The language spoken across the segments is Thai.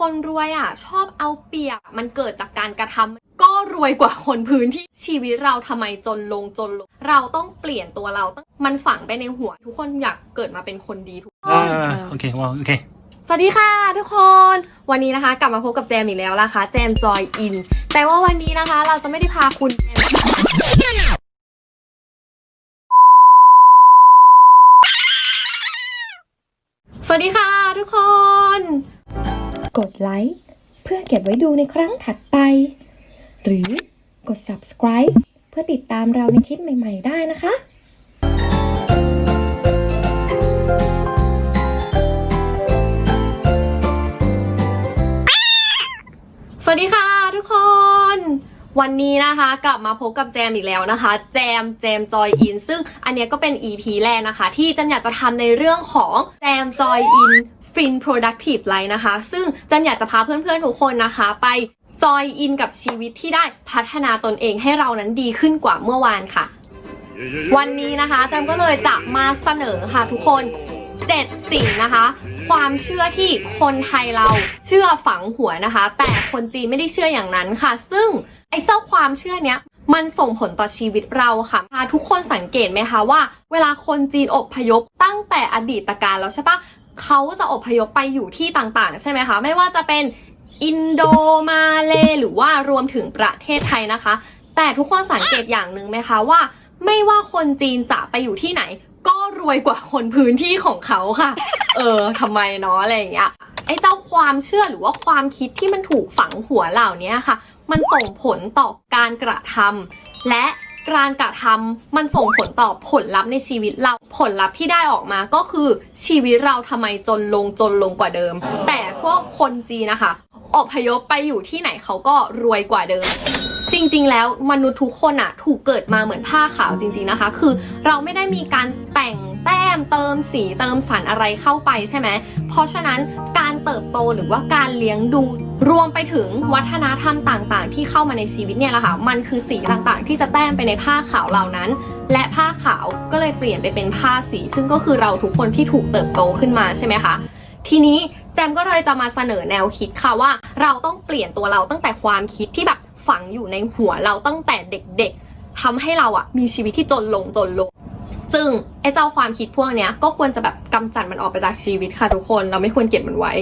คนรวยอะ ชอบเอาเปรียบมันเกิดจากการกระทำก็รวยกว่าคนพื้นที่ชีวิตเราทำไมจนลงจนลง เราต้องเปลี่ยนตัวเราต้องมันฝังไปในหัว ทุกคนอยากเกิดมาเป็นคนดีทุกคนอ่าโอเคว้าวโอเคสวัสดีค่ะทุกคนวันนี้นะคะ กลับมาพบกับแจมอีกแล้วนะคะ แจมจอยอิน แต่ว่าวันนี้นะคะ เราจะไม่ได้พาคุณ กดไลค์เพื่อเก็บไว้ดูในครั้งถัดไป หรือกด subscribe เพื่อติดตามเราในคลิปใหม่ ๆ ได้นะคะสวัสดีค่ะทุกคน วันนี้นะคะกลับมาพบกับแจมอีกแล้วนะคะ แจมแจมจอยอิน ซึ่งอันเนี้ยก็เป็น EP แรกนะคะ ที่จันอยากจะทำในเรื่องของแจมจอยอิน ฟิน productive life นะคะ ซึ่งจันอยากจะพาเพื่อนๆทุกคนนะคะ ไปจอยอินกับชีวิตที่ได้พัฒนาตนเองให้เรานั้นดีขึ้นกว่าเมื่อวานค่ะ วันนี้นะคะแจมก็เลยจะมาเสนอค่ะทุกคน 7 สิ่งนะคะ ความเชื่อที่คนไทยเราเชื่อฝังหัวนะคะ แต่คนจีนไม่ได้เชื่ออย่างนั้นค่ะ ซึ่งไอ้เจ้าความเชื่อเนี้ยมันส่งผลต่อชีวิตเราค่ะทุกคนสังเกตไหมคะว่า เวลาคนจีนอบพยพตั้งแต่อดีตการแล้วใช่ปะ เขาจะอพยพไปอยู่ที่ต่างๆ ใช่ไหมคะ ไม่ว่าจะเป็นอินโดมาเลหรือว่ารวมถึงประเทศไทยนะคะ แต่ทุกคนสังเกตอย่างหนึ่งไหมคะว่า ไม่ว่าคนจีนจะไปอยู่ที่ไหน ก็รวยกว่าคนพื้นที่ของเขาค่ะ เออทำไมเนาะอะไรอย่างเงี้ยไอ้เจ้าความเชื่อหรือว่าความคิดที่มันถูกฝังหัวเหล่านี้ค่ะ มันส่งผลต่อการกระทำและ การกระทำมันส่งผลต่อผลลัพธ์ในชีวิตเราผลลัพธ์ที่ได้ออกมาก็คือชีวิตเราทำไมจนลงจนลงกว่าเดิม แต่พวกคนจีนนะคะอพยพไปอยู่ที่ไหนเขาก็รวยกว่าเดิม จริงๆ แล้วมนุษย์ทุกคนอะถูกเกิดมาเหมือนผ้าขาวจริง ๆนะคะ คือเราไม่ได้มีการแต่ง แต้มเติมสีเติมสารอะไรเข้าไปใช่ไหม เพราะฉะนั้นการเติบโตหรือว่าการเลี้ยงดูรวมไปถึงวัฒนธรรมต่างๆ ที่เข้ามาในชีวิตเนี่ยแหละค่ะ มันคือสีต่างๆ ที่จะแต้มไปในผ้าขาวเหล่านั้น และผ้าขาวก็เลยเปลี่ยนไปเป็นผ้าสี ซึ่งก็คือเราทุกคนที่ถูกเติบโตขึ้นมาใช่ไหมคะ ทีนี้แจมก็เลยจะมาเสนอแนวคิดค่ะว่า เราต้องเปลี่ยนตัวเราตั้งแต่ความคิดที่แบบฝังอยู่ในหัวเราตั้งแต่เด็กๆทำให้เราอะมีชีวิตที่จนลงจนลง ซึ่งไอ้เจ้าความคิดพวกเนี้ยก็ควรจะแบบกำจัดมันออกไปจากชีวิตค่ะทุกคน เราไม่ควรเก็บมันไว้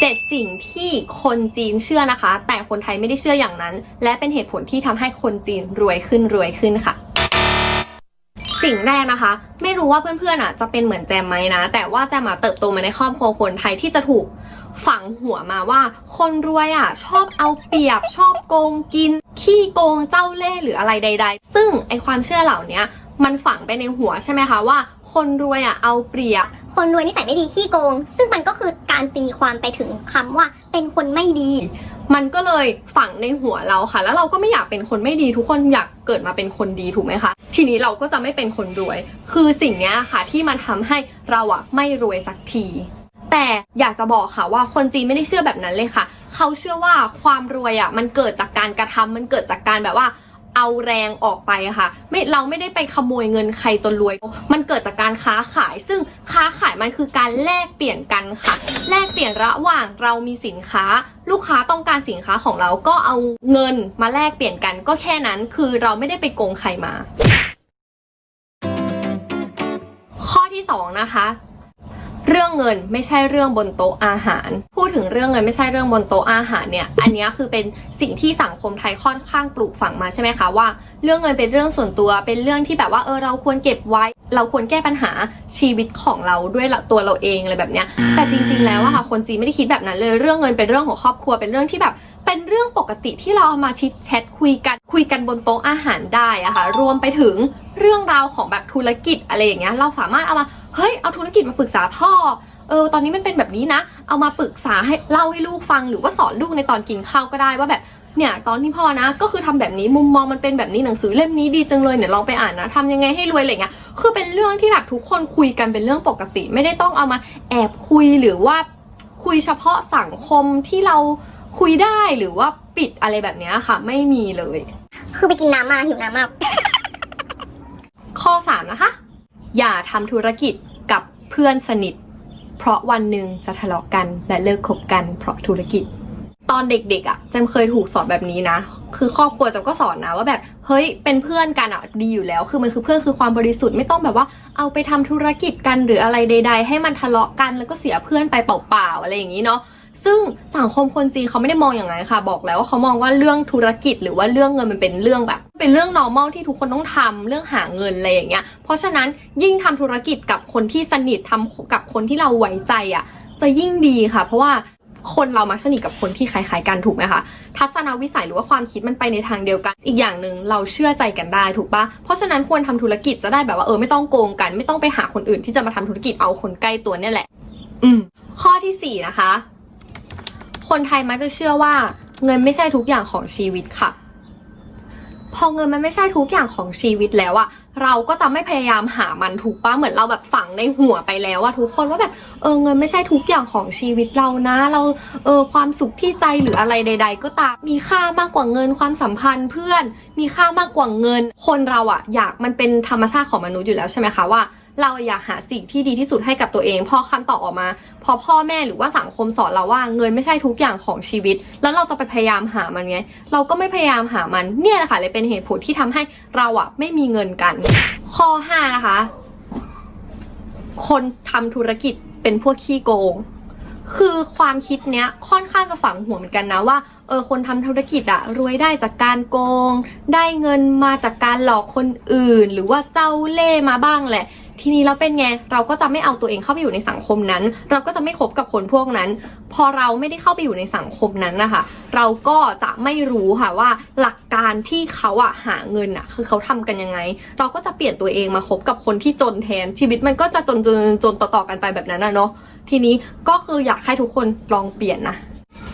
เจ็ดสิ่งที่คนจีนเชื่อนะคะ แต่คนไทยไม่ได้เชื่ออย่างนั้น และเป็นเหตุผลที่ทำให้คนจีนรวยขึ้นรวยขึ้นค่ะ สิ่งแรกนะคะ ไม่รู้ว่าเพื่อนๆอะจะเป็นเหมือนแจมไหมนะ แต่ว่าแจมอะเติบโตมาในครอบครัวคนไทยที่จะถูกฝังหัวมาว่า คนรวยอะชอบเอาเปรียบชอบโกงกิน ขี้โกงเจ้าเล่ห์หรืออะไรใด ๆ ซึ่งไอความเชื่อเหล่านี้ มันฝังไปในหัวใช่ไหมคะว่า คนรวยอะเอาเปรียบ คนรวยนิสัยไม่ดีขี้โกง ซึ่งมันก็คือการตีความไปถึงคำว่าเป็นคนไม่ดี มันก็เลยฝังในหัวเราค่ะ แล้วเราก็ไม่อยากเป็นคนไม่ดีทุกคนอยากเกิดมาเป็นคนดีถูกไหมคะทีนี้เราก็จะไม่เป็นคนรวย คือสิ่งเนี้ยค่ะที่มันทำให้เราอะไม่รวยสักทีแต่อยากจะบอกค่ะว่าคนจีนไม่ได้เชื่อแบบนั้นเลยค่ะ เขาเชื่อว่าความรวยอะมันเกิดจากการกระทำมันเกิดจากการแบบว่า เอาแรงออกไปค่ะไม่เราไม่ได้ไปขโมยเงินใครจนรวย มันเกิดจากการค้าขาย ซึ่งค้าขายมันคือการแลกเปลี่ยนกันค่ะ แลกเปลี่ยนระหว่างเรามีสินค้า ลูกค้าต้องการสินค้าของเราก็เอาเงินมาแลกเปลี่ยนกัน ก็แค่นั้นคือเราไม่ได้ไปโกงใครมา ข้อที่สองนะคะ เรื่องเงินไม่ใช่เรื่องบนโต๊ะอาหาร พูดถึงเรื่องเงินไม่ใช่เรื่องบนโต๊ะอาหารเนี่ย อันเนี้ยคือเป็นสิ่งที่สังคมไทยค่อนข้างปลูกฝังมาใช่ไหมคะว่า เรื่องเงินเป็นเรื่องส่วนตัวเป็นเรื่องที่แบบว่าเออเราควรเก็บไว้ เราควรแก้ปัญหาชีวิตของเราด้วยละตัวเราเองอะไรแบบเนี้ยแต่จริง ๆ แล้วอะค่ะคนจีนไม่ได้คิดแบบนั้นเลยเรื่องเงินเป็นเรื่องของครอบครัวเป็นเรื่องที่แบบเป็นเรื่องปกติที่เราเอามาชิดแชทคุยกันคุยกันบนโต๊ะอาหารได้อะค่ะรวมไปถึงเรื่องราวของแบบธุรกิจอะไรอย่างเงี้ยเราสามารถเอามา เฮ้ยเอาธุรกิจมาปรึกษาพ่อเออตอนนี้มันเป็นแบบนี้นะ เอามาปรึกษาให้เล่าให้ลูกฟังหรือว่าสอนลูกในตอนกินข้าวก็ได้ว่าแบบเนี่ยตอนที่พ่อนะ ก็คือทำแบบนี้มุมมองมันเป็นแบบนี้หนังสือเล่มนี้ดีจังเลยเนี่ยลองไปอ่านนะทำยังไงให้รวยอะไรเงี้ยคือเป็นเรื่องที่แบบทุกคนคุยกันเป็นเรื่องปกติ ไม่ได้ต้องเอามาแอบคุยหรือว่าคุยเฉพาะสังคมที่เราคุยได้หรือว่าปิดอะไรแบบเนี้ยค่ะ ไม่มีเลย คือไปกินน้ำมาหิวน้ำมากข้อ3นะคะ อย่าทำธุรกิจกับเพื่อนสนิท เพราะวันหนึ่งจะทะเลาะกันและเลิกคบกันเพราะธุรกิจ ตอนเด็กๆอะ่ะจมเคยถูกสอนแบบนี้นะ คือครอบครัวจมก็สอนนะว่าแบบเฮ้ยเป็นเพื่อนกันอะ่ะดีอยู่แล้ว คือมันคือเพื่อนคือความบริสุทธิ์ไม่ต้องแบบว่าเอาไปทำธุรกิจกันหรืออะไรใด ๆ ให้มันทะเลาะกันแล้วก็เสียเพื่อนไปเปล่าๆอะไรอย่างนี้เนาะ ซึ่งสังคมคนจีนเขาไม่ได้มองอย่างนั้นค่ะ บอกแล้วว่าเขามองว่าเรื่องธุรกิจหรือว่าเรื่องเงินมันเป็นเรื่องแบบ เป็นเรื่อง normal ที่ทุกคนต้องทำเรื่องหาเงินอะไรอย่างเงี้ย เพราะฉะนั้นยิ่งทำธุรกิจกับคนที่สนิททำกับคนที่เราไว้ใจอะจะยิ่งดีค่ะ เพราะว่าคนเรามักสนิทกับคนที่คล้ายๆกันถูกไหมคะทัศนวิสัยหรือว่าความคิดมันไปในทางเดียวกัน อีกอย่างหนึ่งเราเชื่อใจกันได้ถูกปะเพราะฉะนั้นควรทำธุรกิจจะได้แบบว่าเออไม่ต้องโกงกัน ไม่ต้องไปหาคนอื่นที่จะมาทำธุรกิจเอาคนใกล้ตัวเนี่ยแหละ อืมข้อที่สี่นะคะ คนไทยมักจะเชื่อว่า เงินไม่ใช่ทุกอย่างของชีวิตค่ะ พอเงินมันไม่ใช่ทุกอย่างของชีวิตแล้วอะเราก็จะไม่พยายามหามันถูกปะเหมือนเราแบบฝังในหัวไปแล้วอะทุกคนว่าแบบเออเงินไม่ใช่ทุกอย่างของชีวิตเรานะ เราเออความสุขที่ใจหรืออะไรใด ๆ ก็ตามมีค่ามากกว่าเงินความสัมพันธ์เพื่อน มีค่ามากกว่าเงิน คนเราอะอยากมันเป็นธรรมชาติของมนุษย์อยู่แล้วใช่ไหมคะว่า เราอยากหาสิ่งที่ดีที่สุดให้กับตัวเอง พอคำตอบออกมา พอพ่อแม่หรือว่าสังคมสอนเราว่าเงินไม่ใช่ทุกอย่างของชีวิต แล้วเราจะไปพยายามหามันไง เราก็ไม่พยายามหามันเนี่ยแหละค่ะเลยเป็นเหตุผลที่ทำให้เราอะไม่มีเงินกัน ข้อห้านะคะ คนทำธุรกิจเป็นพวกขี้โกง คือความคิดเนี้ยค่อนข้างจะฝังหัวเหมือนกันนะว่าเออคนทำธุรกิจอะรวยได้จากการโกง ได้เงินมาจากการหลอกคนอื่น หรือว่าเจ้าเล่มาบ้างแหละ ทีนี้เราเป็นไงเราก็จะไม่เอาตัวเองเข้าไปอยู่ในสังคมนั้น เราก็จะไม่คบกับคนพวกนั้น พอเราไม่ได้เข้าไปอยู่ในสังคมนั้นนะคะเราก็จะไม่รู้ค่ะว่าหลักการที่เขาอะหาเงินอะคือเขาทำกันยังไง เราก็จะเปลี่ยนตัวเองมาคบกับคนที่จนแทนชีวิตมันก็จะจนจนจนต่อๆกันไปแบบนั้นนะเนาะทีนี้ก็คืออยากให้ทุกคนลองเปลี่ยนนะ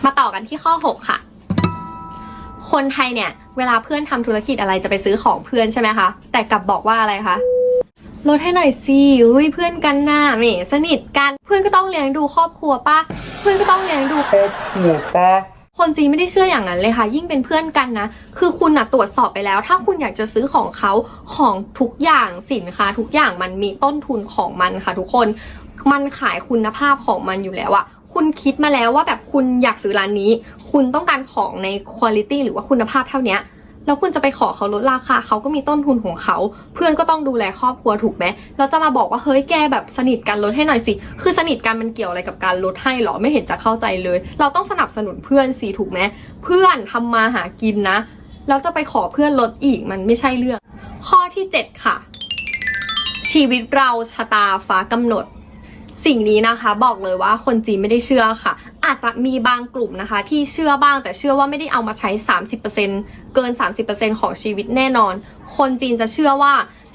มาต่อกันที่ข้อ 6 ค่ะ คนไทยเนี่ย เวลาเพื่อนทำธุรกิจอะไรจะไปซื้อของเพื่อนใช่ไหมคะ แต่กลับบอกว่าอะไรคะ ลดให้หน่อยสิอุ้ยเพื่อนกันหน้าแหมสนิทกัน เพื่อนก็ต้องเลี้ยงดูครอบครัวป่ะ เพื่อนก็ต้องเลี้ยงดูครอบครัวป้าคนจีนไม่ได้เชื่ออย่างนั้นเลยค่ะ ยิ่งเป็นเพื่อนกันนะ คือคุณน่ะตรวจสอบไปแล้ว ถ้าคุณอยากจะซื้อของเขาของทุกอย่างสินค้าทุกอย่างมันมีต้นทุนของมันค่ะ ทุกคน มันขายคุณภาพของมันอยู่แล้วอะคุณคิดมาแล้วว่าแบบคุณอยากซื้อร้านนี้ คุณต้องการของในคุณภาพหรือว่าคุณภาพเท่าเนี้ย แล้วคุณจะไปขอเขาลดราคาเขาก็มีต้นทุนของเขา เพื่อนก็ต้องดูแลครอบครัวถูกไหมเราจะมาบอกว่าเฮ้ยแกแบบสนิทกันลดให้หน่อยสิ คือสนิทกันมันเกี่ยวอะไรกับการลดให้หรอไม่เห็นจะเข้าใจเลย เราต้องสนับสนุนเพื่อนสิถูกไหมเพื่อนทำมาหากินนะแล้วจะไปขอเพื่อนลดอีกมันไม่ใช่เรื่อง ข้อที่ 7 ค่ะ ชีวิตเราชะตาฟ้ากำหนด สิ่งนี้นะคะ บอกเลยว่าคนจีนไม่ได้เชื่อค่ะ อาจจะมีบางกลุ่มนะคะ ที่เชื่อบ้างแต่เชื่อว่าไม่ได้เอามาใช้ 30%เกิน 30%ของชีวิตแน่นอน คนจีนจะเชื่อว่า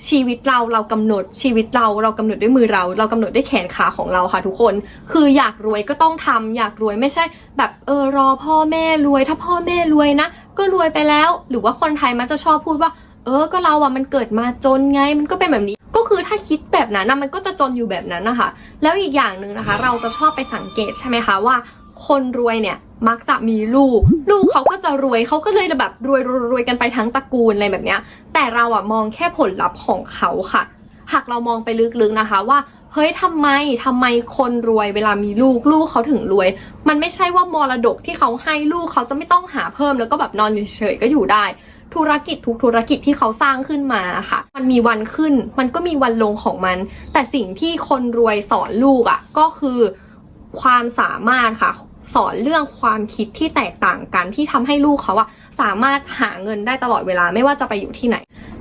ชีวิตเราเรากำหนดชีวิตเราเรากำหนดด้วยมือเรา เรากำหนดด้วยแขนขาของเราค่ะทุกคน คืออยากรวยก็ต้องทำอยากรวยไม่ใช่ แบบเออรอพ่อแม่รวย ถ้าพ่อแม่รวยนะก็รวยไปแล้ว หรือว่าคนไทยมักจะชอบพูดว่า เออก็เราอะมันเกิดมาจนไง มันก็เป็นแบบนี้ ก็คือถ้าคิดแบบนั้นนะมันก็จะจนอยู่แบบนั้นนะคะแล้วอีกอย่างหนึ่งนะคะ เราจะชอบไปสังเกตใช่ไหมคะว่า คนรวยเนี่ยมักจะมีลูก ลูกเขาก็จะรวยเขาก็เลยแบบรวยรวยรวยกันไปทั้งตระกูลอะไรแบบเนี้ย แต่เราอะมองแค่ผลลัพธ์ของเขาค่ะ หากเรามองไปลึกๆนะคะว่าเฮ้ยทำไมทำไมคนรวยเวลามีลูกลูกเขาถึงรวย มันไม่ใช่ว่ามรดกที่เขาให้ลูกเขาจะไม่ต้องหาเพิ่ม แล้วก็แบบนอนเฉยๆก็อยู่ได้ ธุรกิจทุกธุรกิจที่เขาสร้างขึ้นมาค่ะ มันมีวันขึ้น มันก็มีวันลงของมัน แต่สิ่งที่คนรวยสอนลูกอะ่ะ ก็คือความสามารถค่ะ สอนเรื่องความคิดที่แตกต่างกันที่ทำให้ลูกเขาอะสามารถหาเงินได้ตลอดเวลาไม่ว่าจะไปอยู่ที่ไหน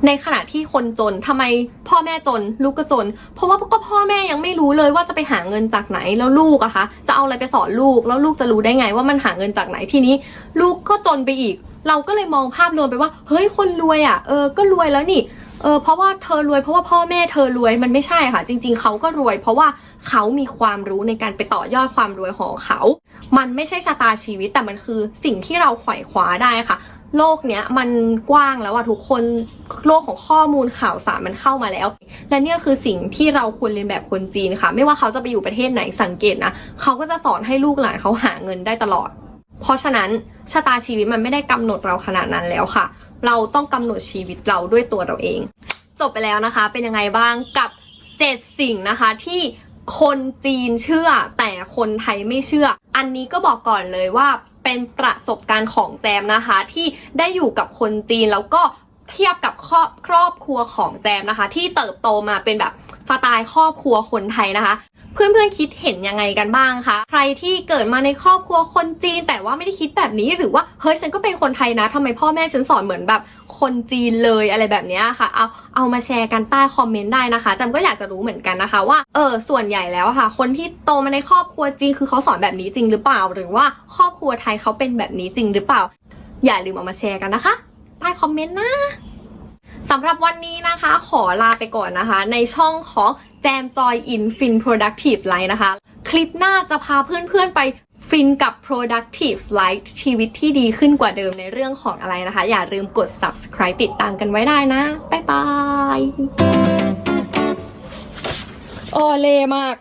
ในขณะที่คนจนทำไมพ่อแม่จน ลูกก็จน เพราะว่าก็พ่อแม่ยังไม่รู้เลยว่าจะไปหาเงินจากไหนแล้วลูกอะคะจะเอาอะไรไปสอนลูกแล้วลูกจะรู้ได้ไงว่ามันหาเงินจากไหนทีนี้ ลูกก็จนไปอีก เราก็เลยมองภาพรวมไปว่า เฮ้ยคนรวยอะเออก็รวยแล้วนี่ เออเพราะว่าเธอรวยเพราะว่าพ่อแม่เธอรวยมันไม่ใช่ค่ะ จริง ๆ เขาก็รวย เพราะว่าเขามีความรู้ในการไปต่อยอดความรวยของเขา มันไม่ใช่ชะตาชีวิตแต่มันคือสิ่งที่เราไขว่คว้าได้ค่ะ โลกเนี้ยมันกว้างแล้วอะทุกคนโลกของข้อมูลข่าวสารมันเข้ามาแล้ว และเนี่ยคือสิ่งที่เราควรเรียนแบบคนจีนค่ะ ไม่ว่าเขาจะไปอยู่ประเทศไหนสังเกตนะเขาก็จะสอนให้ลูกหลานเขาหาเงินได้ตลอด เพราะฉะนั้นชะตาชีวิตมันไม่ได้กำหนดเราขนาดนั้นแล้วค่ะ เราต้องกำหนดชีวิตเราด้วยตัวเราเอง จบไปแล้วนะคะ เป็นยังไงบ้างกับ 7 สิ่งนะคะที่คนจีนเชื่อแต่คนไทยไม่เชื่อ อันนี้ก็บอกก่อนเลยว่าเป็นประสบการณ์ของแจมนะคะ ที่ได้อยู่กับคนจีนแล้วก็เทียบกับครอบครอบครัวของแจมนะคะ ที่เติบโตมาเป็นแบบสไตล์ครอบครัวคนไทยนะคะ เพื่อนๆคิดเห็นยังไงกันบ้างคะ ใครที่เกิดมาในครอบครัวคนจีน แต่ว่าไม่ได้คิดแบบนี้หรือว่าเฮ้ยฉันก็เป็นคนไทยนะทำไมพ่อแม่ฉันสอนเหมือนแบบคนจีนเลยอะไรแบบนี้ค่ะ เอาเอามาแชร์กันใต้คอมเมนต์ได้นะคะจำก็อยากจะรู้เหมือนกันนะคะว่าเออส่วนใหญ่แล้วค่ะ คนที่โตมาในครอบครัวจีนคือเขาสอนแบบนี้จริงหรือเปล่า หรือว่าครอบครัวไทยเขาเป็นแบบนี้จริงหรือเปล่า อย่าลืมเอามาแชร์กันนะคะใต้คอมเมนต์นะ สำหรับวันนี้นะคะขอลาไปก่อนนะคะ ในช่องของแจมจอยอินฟิน productive life นะคะ คลิปหน้าจะพาเพื่อนๆไปฟินกับ productive life ชีวิตที่ดีขึ้นกว่าเดิมในเรื่องของอะไรนะคะ อย่าลืมกด subscribe ติดตามกันไว้ได้นะ บ๊ายบาย โอเลมาก